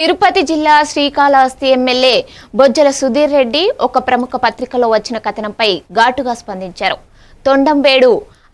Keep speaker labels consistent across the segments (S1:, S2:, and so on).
S1: తిరుపతి జిల్లా శ్రీకాళహస్తి ఎమ్మెల్యే బొజ్జల సుధీర్ రెడ్డి ఒక ప్రముఖ పత్రికలో వచ్చిన కథనంపై ఘాటుగా స్పందించారు. తొండంబేడు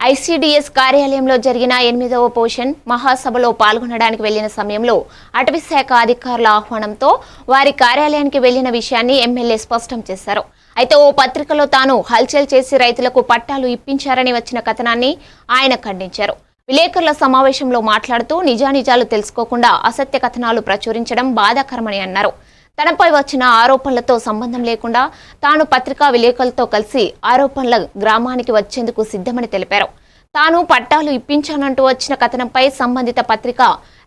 S1: ఐసీడీఎస్ కార్యాలయంలో జరిగిన ఎనిమిదవ పోషన్ మహాసభలో పాల్గొనడానికి వెళ్ళిన సమయంలో అటవీశాఖ అధికారుల ఆహ్వానంతో వారి కార్యాలయానికి వెళ్ళిన విషయాన్ని ఎమ్మెల్యే స్పష్టం చేశారు. అయితే ఓ పత్రికలో తాను హల్చల్ చేసి రైతులకు పట్టాలు ఇప్పించారని వచ్చిన కథనాన్ని ఆయన ఖండించారు. విలేకరుల సమావేశంలో మాట్లాడుతూ నిజానిజాలు తెలుసుకోకుండా అసత్య కథనాలు ప్రచురించడం బాధాకరమని అన్నారు. తనపై వచ్చిన ఆరోపణలతో సంబంధం లేకుండా తాను పత్రికా విలేకరులతో కలిసి ఆరోపణల గ్రామానికి వచ్చేందుకు సిద్ధమని తెలిపారు. తాను పట్టాలు ఇప్పించానంటూ వచ్చిన కథనంపై సంబంధిత పత్రిక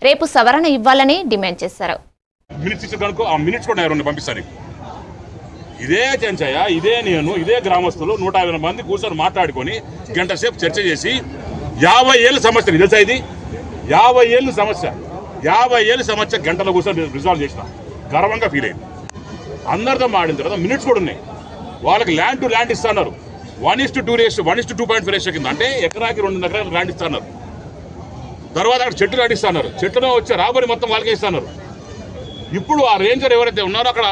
S1: రేపు సవరణ ఇవ్వాలని డిమాండ్ చేశారు.
S2: ఇదే చెంచయ్య ఇదే నేను? ఇదే గ్రామస్తులు? నూట యాభై మంది కూర్చొని మాట్లాడుకొని గంట సేపు చర్చ చేసి యాభై ఏళ్ళ సమస్య తెలుసా ఇది? యాభై ఏళ్ళ సమస్య. యాభై ఏళ్ళ సమస్య గంటల కూర్చొని రిజాల్వ్ చేసిన. గర్వంగా ఫీల్ అయింది. అందరితో మాడిన తర్వాత మినిట్స్ కూడా ఉన్నాయి. వాళ్ళకి ల్యాండ్ టు ల్యాండ్ ఇస్తున్నారు. One is to two ratio one is to two point five ratio కింద. అంటే ఎకరాకి రెండు ఎకరాలు ల్యాండ్ ఇస్తున్నారు. తర్వాత అక్కడ చెట్లు నాటిస్తున్నారు చెట్లను వచ్చే రాబడి మొత్తం వాళ్ళకే ఇస్తున్నారు. ఇప్పుడు ఆ రేంజర్ ఎవరైతే ఉన్నారో అక్కడ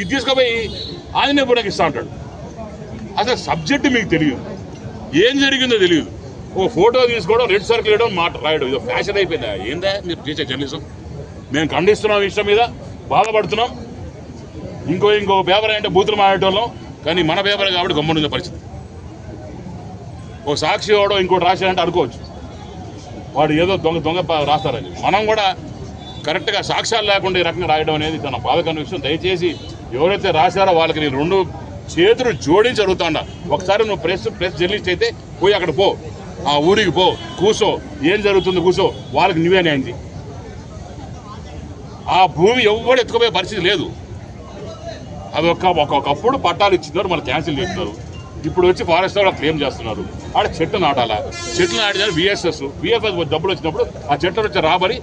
S2: ఇది తీసుకుపోయి ఆంజనేయపురంకి ఇస్తా ఉంటాడు అసలు సబ్జెక్ట్ మీకు తెలియదు. ఏం జరిగిందో తెలియదు. ఓ ఫోటో తీసుకోవడం రెడ్ సర్కిల్ వేయడం మాట రాయడం. ఇది ఫ్యాషన్ అయిపోయిందా? ఏందా? మీరు టీచర్ జర్నలిజం. మేము ఖండిస్తున్నాం విషయం మీద బాధపడుతున్నాం. ఇంకో ఇంకో పేపర్ అంటే బూతులు మాడేటోళ్ళం కానీ మన పేపర్ కాబట్టి గమ్మునుంది పరిస్థితి. ఓ సాక్షి ఇవ్వడం ఇంకోటి రాశాడంటే అనుకోవచ్చు. వాడు ఏదో దొంగ దొంగ రాస్తారని. మనం కూడా కరెక్ట్గా సాక్ష్యాలు లేకుండా ఈ రకంగా రాయడం అనేది తన బాధకరమైన విషయం. దయచేసి ఎవరైతే రాశారో వాళ్ళకి నేను రెండు చేతులు జోడించి అడుగుతాడా ఒకసారి నువ్వు ప్రెస్ ప్రెస్ జర్నలిస్ట్ అయితే పోయి అక్కడ పో. ఆ ఊరికి పో కూసో. ఏం జరుగుతుంది కూసో? వాళ్ళకి నువ్వే న్యాయం ఆ భూమి ఎవరు ఎత్తుకుపోయే పరిస్థితి లేదు. అది ఒక ఒకప్పుడు పట్టాలు ఇచ్చినారు మళ్ళీ క్యాన్సిల్ చేస్తున్నారు. ఇప్పుడు వచ్చి ఫారెస్ట్ వాళ్ళు క్లెయిమ్ చేస్తున్నారు? ఆడ చెట్టు నాటాలా? చెట్లు నాటిన విఎస్ఎస్ విఎఫ్ఎస్ డబ్బులు వచ్చినప్పుడు ఆ చెట్లు వచ్చి రాబడి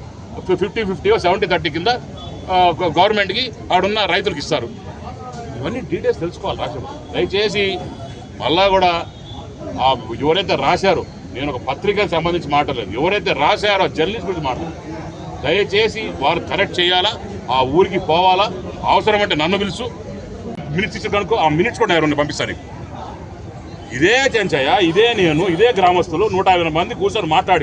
S2: ఫిఫ్టీ ఫిఫ్టీ సెవెంటీ థర్టీ కింద గవర్నమెంట్కి ఆడున్న రైతులకు ఇస్తారు. ఇవన్నీ డీటెయిల్స్ తెలుసుకోవాలి రాసేప్పుడు దయచేసి మళ్ళా కూడా ఆ ఎవరైతే రాశారో నేను ఒక పత్రికకు సంబంధించి మాట్లాడలేదు. ఎవరైతే రాశారో జర్నలిస్ట్ గురించి మాట్లాడలేదు. దయచేసి వారు కరెక్ట్ చేయాలా? ఆ ఊరికి పోవాలా? అవసరమంటే నన్ను పిలుచు మినిట్స్ ఇచ్చిన కనుక ఆ మినిట్స్ కూడా ఎవరిని పంపిస్తాను ఇదే చెంచయ్య ఇదే నేను ఇదే గ్రామస్తులు నూట మంది కూర్చొని మాట్లాడి